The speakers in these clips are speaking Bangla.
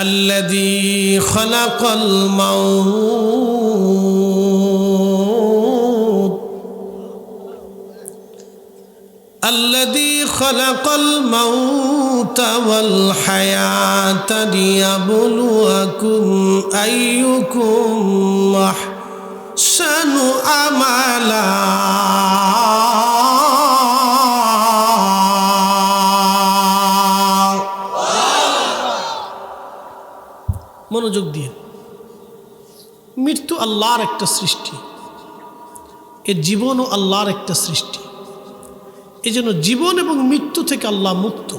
الذي خلق الموت. الذي خلق الموت والحياة ليبلوكم أيكم أحسن عملا. মনোযোগ দিয়ে। মৃত্যু আল্লাহর একটা সৃষ্টি। এর জীবনও আল্লাহর একটা সৃষ্টি। এই জন্য জীবন এবং মৃত্যু থেকে আল্লাহ মুক্ত।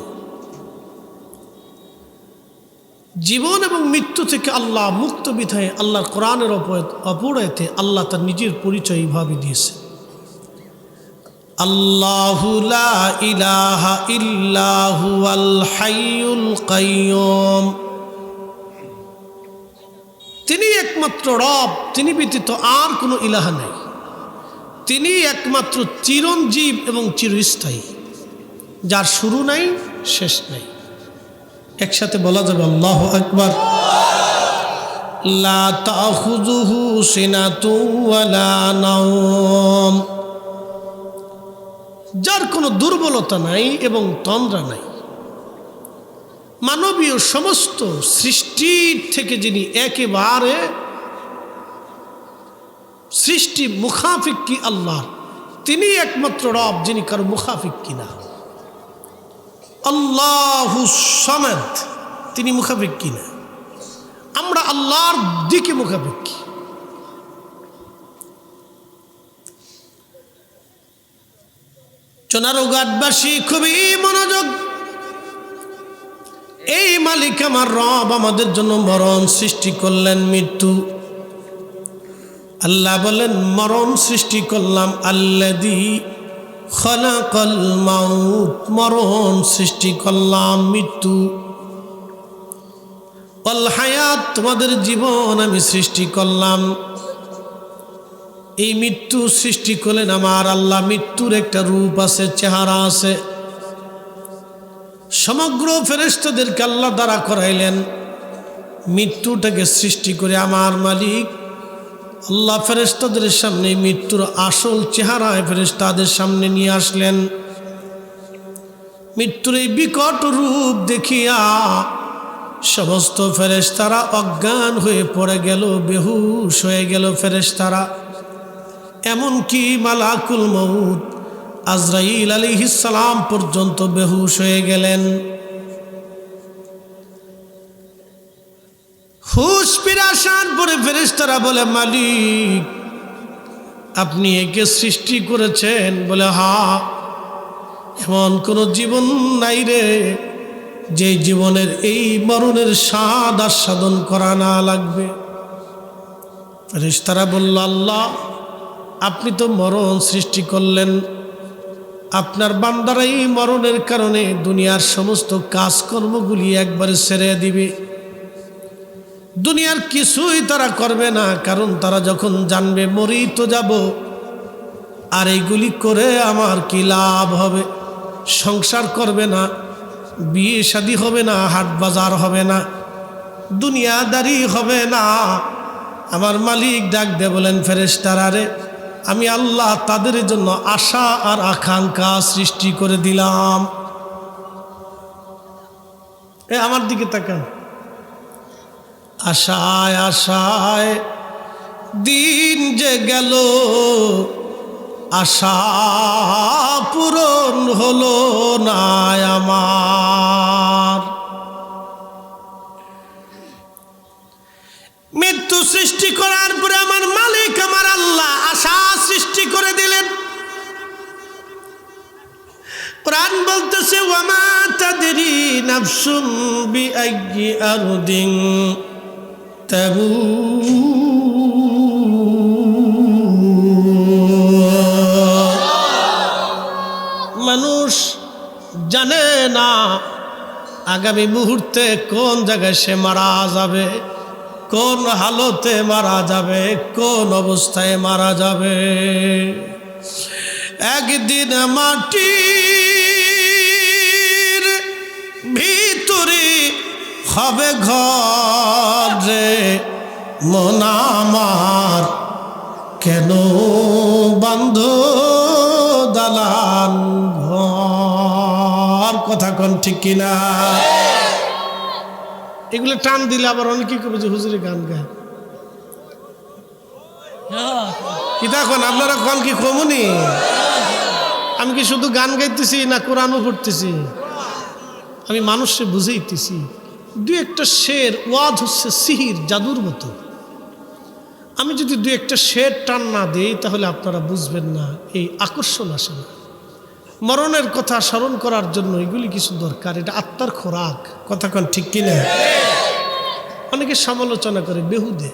জীবন এবং মৃত্যু থেকে আল্লাহ মুক্ত বিধায় আল্লাহর কোরআনের অপরায়তে আল্লাহ তার নিজের পরিচয় এইভাবে দিয়েছে আল্লাহু ইলাহা ইল্লাহু আল হাইয়ুল কাইয়ুম। একমাত্র রব, তিনি ব্যতীত আর কোনো ইলাহা নেই। তিনি একমাত্র চিরঞ্জীব এবং চিরস্থায়ী, যার শুরু নাই, শেষ নাই। একসাথে বলা যাবে, আল্লাহ নাওম। যার কোনো দুর্বলতা নাই এবং তন্দ্রা নাই। মানবীয় সমস্ত সৃষ্টির থেকে যিনি একেবারে সৃষ্টি মুখাফিক কি আল্লাহর তিনি একমাত্র রব, যিনি কারও মুখাফিক কিনা আল্লাহু তিনি মুখাফিক কিনা আমরা আল্লাহর দিকে মুখাফিক চোনারোগাটবাসী খুবই মনোযোগ। এই মালিক আমার রব, আমাদের জন্য মরণ সৃষ্টি করলেন মৃত্যু। আল্লাহ বলেন, মরণ সৃষ্টি করলাম আল্লাদি খলাকল মাউত। মরণ সৃষ্টি করলাম মৃত্যু। অল হায়াত, তোমাদের জীবন আমি সৃষ্টি করলাম। এই মৃত্যু সৃষ্টি করলেন আমার আল্লাহ। মৃত্যুর একটা রূপ আছে, চেহারা আছে। সমগ্র ফেরেস্তাদেরকে আল্লাহ দ্বারা করাইলেন। মৃত্যুটাকে সৃষ্টি করে আমার মালিক আল্লাহ ফেরেস্তাদের সামনে মৃত্যুর আসল চেহারায় ফেরেস্তাদের সামনে নিয়ে আসলেন। মৃত্যুর এই বিকট রূপ দেখিয়া সমস্ত ফেরেস্তারা অজ্ঞান হয়ে পড়ে গেল, বেহুশ হয়ে গেল ফেরেস্তারা এমনকি মালাকুল মৌত আজরাইল আলিহিসালাম পর্যন্ত বেহুশ হয়ে গেলেন। আসার পরে ফেরেস্তারা বলে, মালিক, আপনি একে সৃষ্টি করেছেন। বলে, হা, এমন কোনো জীবন নাই রে, যে জীবনের এই মরণের স্বাদ আস্বাদন করা না লাগবে। ফেরেস্তারা বলল, আল্লাহ, আপনি তো মরণ সৃষ্টি করলেন। আপনার বান্দারা এই মরণের কারণে দুনিয়ার সমস্ত কাজকর্মগুলি একবারে সেরে দিবে। দুনিয়ার কিছুই তারা করবে না, কারণ তারা যখন জানবে মরি তো যাব। আর এইগুলি করে আমার কি লাভ হবে? সংসার করবে না, বিয়ে শাদি হবে না, হাট বাজার হবে না, দুনিয়াদারি হবে না। আমার মালিক ডাক দে বলেন ফেরেস্তারারে আমি আল্লাহ তাদের জন্য আশা আর আকাঙ্ক্ষা সৃষ্টি করে দিলাম। এ, আমার দিকে তাকান। আশায় আশায় দিন যে গেল, আশা পূরণ হলো না আমার। মৃত্যু সৃষ্টি করার পরে আমার মালিক, আমার আল্লাহ আশা সৃষ্টি করে দিলেন। কোরআন বলতেছে ওয়ামা তাদেরি নাফসুম বি তাবু মানুষ জানে না আগামী মুহূর্তে কোন জায়গায় সে মারা যাবে কোন হালতে মারা যাবে কোন অবস্থায় মারা যাবে একদিন মাটির ভিতরে হবে ঘর মন আমার কেন বন্ধ দালান ঘর? কথা কোন ঠিক কিনা? এগুলো টান দিলে আবার অনেকেই করবে যে হুজুরে গান গায়? কি দেখুন আপনারা কন কি কমুনি আমি কি শুধু গান গাইতেছি না কোরআনও পড়তেছি? আমি মানুষকে বুঝাইতেছি। দু একটা শের, ওয়াজ হচ্ছে সিহির, জাদুর মতো। আমি যদি দু একটা শের টান না দিই, তাহলে আপনারা বুঝবেন না, এই আকর্ষণ আসে না। মরণের কথা স্মরণ করার জন্য এগুলি কিছু দরকার। এটা আত্মার খোরাক। কথা কন ঠিক কিনা? অনেকে সমালোচনা করে, বেহুদে।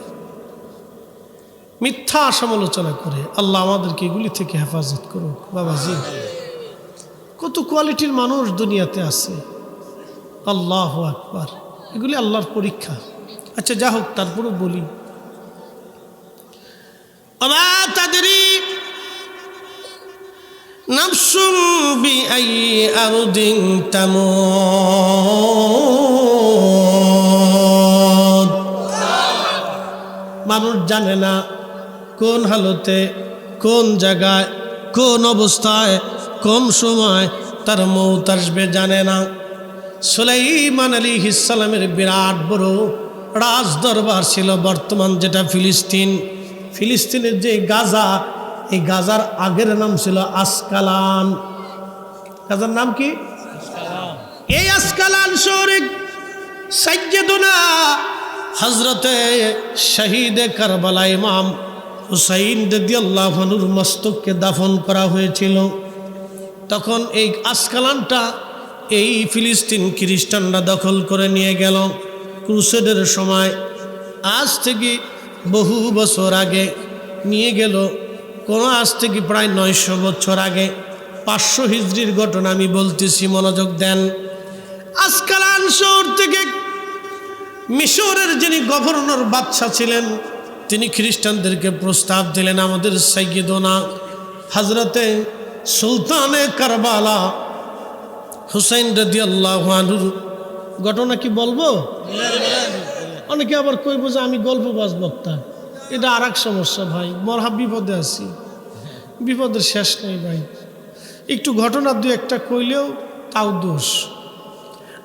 মিথ্যা সমালোচনা করে, আল্লাহ আমাদেরকে এগুলি থেকে হেফাজত করুক। বাবা বাবাজি, কত কোয়ালিটির মানুষ দুনিয়াতে আছে। আল্লাহ আকবার। এগুলি আল্লাহর পরীক্ষা। আচ্ছা যা হোক, তারপরেও বলি। মানুষ জানে না কোন হালতে, কোন জায়গায়, কোন অবস্থায়, কোন সময় তার মৌত আসবে জানে না। সুলাইমান আলী ইসালামের বিরাট বড় রাজ দরবার ছিল বর্তমান যেটা ফিলিস্তিন। ফিলিস্তিনের যে গাজা এই গাজার আগের নাম ছিল আসকালান। গাজার নাম কি? এই আসকালান শহরে সাজ্জেদুনা হজরতে শহীদ কারবালা ইমাম হুসাইন দিয়াল্লাহনুর মস্তককে দাফন করা হয়েছিল। তখন এই আসকালানটা এই ফিলিস্তিন খ্রিস্টানরা দখল করে নিয়ে গেল। ক্রুসেডের সময় আজ থেকে বহু বছর আগে নিয়ে গেল। কোনো আজ থেকে প্রায় নয়শো বছর আগে পাঁচশো হিজড়ির ঘটনা আমি বলতেছি, মনোযোগ দেন। আসকালান শহর থেকে মিশরের যিনি গভর্নর বাদশাহ ছিলেন, তিনি খ্রিস্টানদেরকে প্রস্তাব দিলেন, আমাদের সাইয়দোনা হজরতে সুলতানে কারবালা হুসাইন রদি আল্লাহুর ঘটনা কি বলব? অনেকে আবার কইব যে আমি গল্প বাজ বক্তা। এটা আর এক সমস্যা ভাই মরহাব বিপদে আছি। বিপদের শেষ নেই ভাই। একটু ঘটনা দু একটা কইলেও তাও দোষ।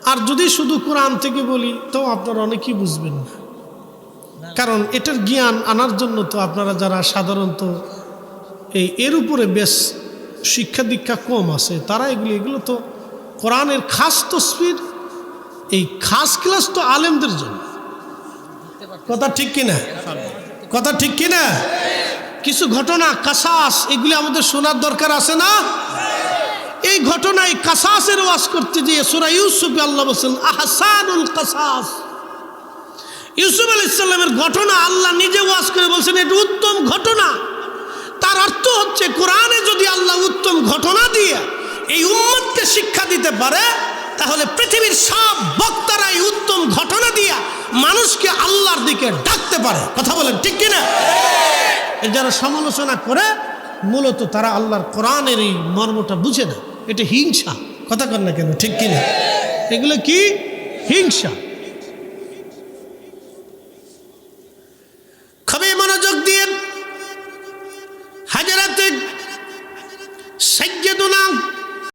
আর যদি শুধু কোরআন থেকে বলি তো আপনারা অনেকেই বুঝবেন না। কারণ এটার জ্ঞান আনার জন্য তো আপনারা যারা সাধারণত এই এর উপরে বেশ শিক্ষা দীক্ষা কম আছে, তারা এগুলি, এগুলো তো কোরআনের খাস তসবির, এই খাস ক্লাস তো আলেমদের জন্য। কথা ঠিক কিনা? কথা ঠিক কিনা? কিছু ঘটনা, কাসাস, এগুলি আমাদের শোনার দরকার আছে না? এই ঘটনায় কাসাসের ওয়াজ করতে গিয়ে সুরা ইউসুফ আল্লাহ বলছেন, আহসানুল কাসাস। ইউসুফ আল ইসলামের ঘটনা আল্লাহ নিজে ওয়াজ করে বলছেন, এটা উত্তম ঘটনা। তার অর্থ হচ্ছে, কোরআনে যদি আল্লাহ উত্তম ঘটনা দিয়ে এই উম্মতকে শিক্ষা দিতে পারে তাহলে পৃথিবীর সব বক্তারাই উত্তম ঘটনা দিয়া মানুষকে আল্লাহর দিকে ডাকতে পারে। কথা বলেন, ঠিক কিনা? যারা সমালোচনা করে, মূলত তারা আল্লাহর কোরআনের এই মর্মটা বুঝে না। এটা হিংসা। কথা কর না কেন, ঠিক কিনা? এগুলো কি? হিংসা।